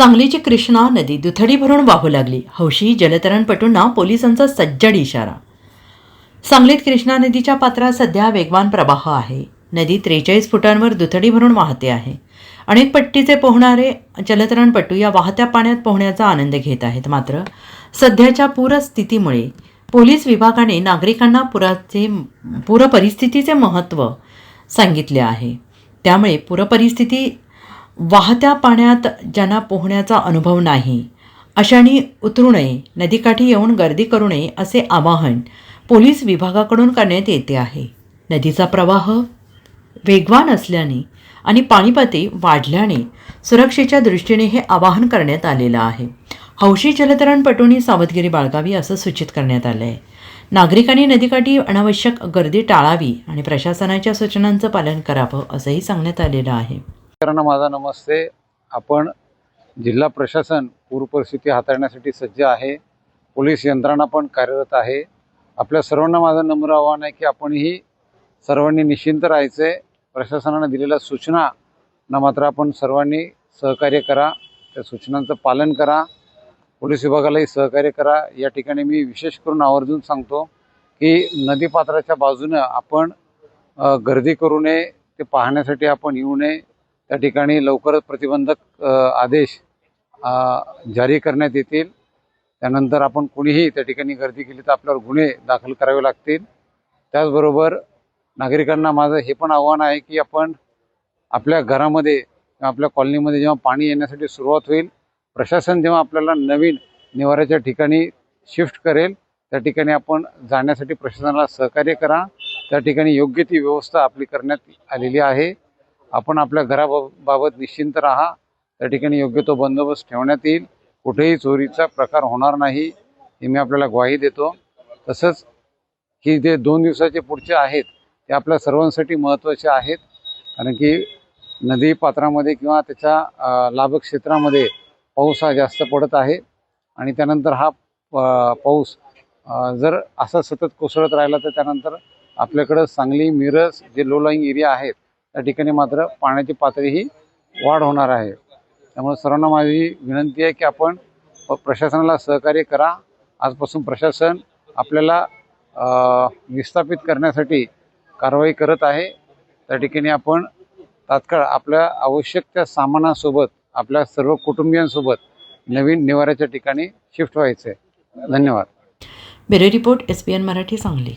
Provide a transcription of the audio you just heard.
सांगलीची कृष्णा नदी दुथडी भरून वाहू लागली. हौशी जलतरणपटूंना पोलिसांचा सज्जड इशारा. सांगलीत कृष्णा नदीच्या पात्रात सध्या वेगवान प्रवाह आहे. नदी त्रेचाळीस फुटांवर दुथडी भरून वाहते आहे. अनेक पट्टीचे पोहणारे जलतरणपटू या वाहत्या पाण्यात पोहण्याचा आनंद घेत आहेत. मात्र सध्याच्या पूरस्थितीमुळे पोलीस विभागाने नागरिकांना पुराचे पूरपरिस्थितीचे महत्त्व सांगितले आहे. त्यामुळे पूरपरिस्थिती वाहत्या पाण्यात ज्यांना पोहण्याचा अनुभव नाही अशांनी उतरू नये नदीकाठी येऊन गर्दी करू नये असे आवाहन पोलीस विभागाकडून करण्यात येते आहे. नदीचा प्रवाह वेगवान असल्याने आणि पाणीपाती वाढल्याने सुरक्षेच्या दृष्टीने हे आवाहन करण्यात आलेलं आहे. हौशी जलतरणपटूंनी सावधगिरी बाळगावी असं सूचित करण्यात आलं आहे नागरिकांनी नदीकाठी अनावश्यक गर्दी टाळावी आणि प्रशासनाच्या सूचनांचं पालन करावं असंही सांगण्यात आलेलं आहे. मित्रांनो माझा नमस्ते. आपण जिल्हा प्रशासन पूर परिस्थिती हाताळण्यासाठी सज्ज आहे. पोलीस यंत्रणा पण कार्यरत आहे. आपल्या सर्वांना माझं नम्र आव्हान आहे की आपणही सर्वांनी निश्चिंत राहायचं. आहे प्रशासनानं दिलेल्या सूचना ना मात्र आपण सर्वांनी सहकार्य करा. त्या सूचनांचं पालन करा. पोलीस विभागालाही सहकार्य करा. या ठिकाणी मी विशेष करून आवर्जून सांगतो की नदीपात्राच्या बाजूनं आपण गर्दी करू नये. ते पाहण्यासाठी आपण येऊ नये. त्या ठिकाणी लवकरच प्रतिबंधक आदेश जारी करण्यात येतील. त्यानंतर आपण कुणीही त्या ठिकाणी गर्दी केली तर आपल्यावर गुन्हे दाखल करावे लागतील. त्याचबरोबर नागरिकांना माझं हे पण आव्हान आहे की आपण आपल्या घरामध्ये किंवा आपल्या कॉलनीमध्ये जेव्हा पाणी येण्यासाठी सुरुवात होईल प्रशासन जेव्हा आपल्याला नवीन निवाऱ्याच्या ठिकाणी शिफ्ट करेल त्या ठिकाणी आपण जाण्यासाठी प्रशासनाला सहकार्य करा. त्या ठिकाणी योग्य ती व्यवस्था आपली करण्यात आलेली आहे. आपण आपल्या घराबाबत निश्चिंत राहा. त्या ठिकाणी योग्य तो बंदोबस्त ठेवण्यात येईल. कुठेही चोरीचा प्रकार होणार नाही हे मी आपल्याला ग्वाही देतो. तसंच की जे दोन दिवसाचे पुढचे आहेत ते आपल्या सर्वांसाठी महत्त्वाचे आहेत. कारण की नदी पात्रामध्ये किंवा त्याच्या लाभक्षेत्रामध्ये लाभक क्षेत्रामध्ये पाऊस हा जास्त पडत आहे. आणि त्यानंतर हा पाऊस जर असा सतत कोसळत राहिला तर त्यानंतर आपल्याकडं सांगली मिरज जे लोलाईंग एरिया आहेत त्या ठिकाणी मात्र पाण्याची पातळी ही वाढ होणार आहे. त्यामुळे सर्वांना माझी विनंती आहे की आपण प्रशासनाला सहकार्य करा. आजपासून प्रशासन आपल्याला विस्थापित करण्यासाठी कारवाई करत आहे. त्या ठिकाणी आपण तात्काळ आपल्या आवश्यक त्या सामानासोबत आपल्या सर्व कुटुंबियांसोबत नवीन निवाऱ्याच्या ठिकाणी शिफ्ट व्हायचं आहे धन्यवाद. Bureau report S P N Marathi Sangli.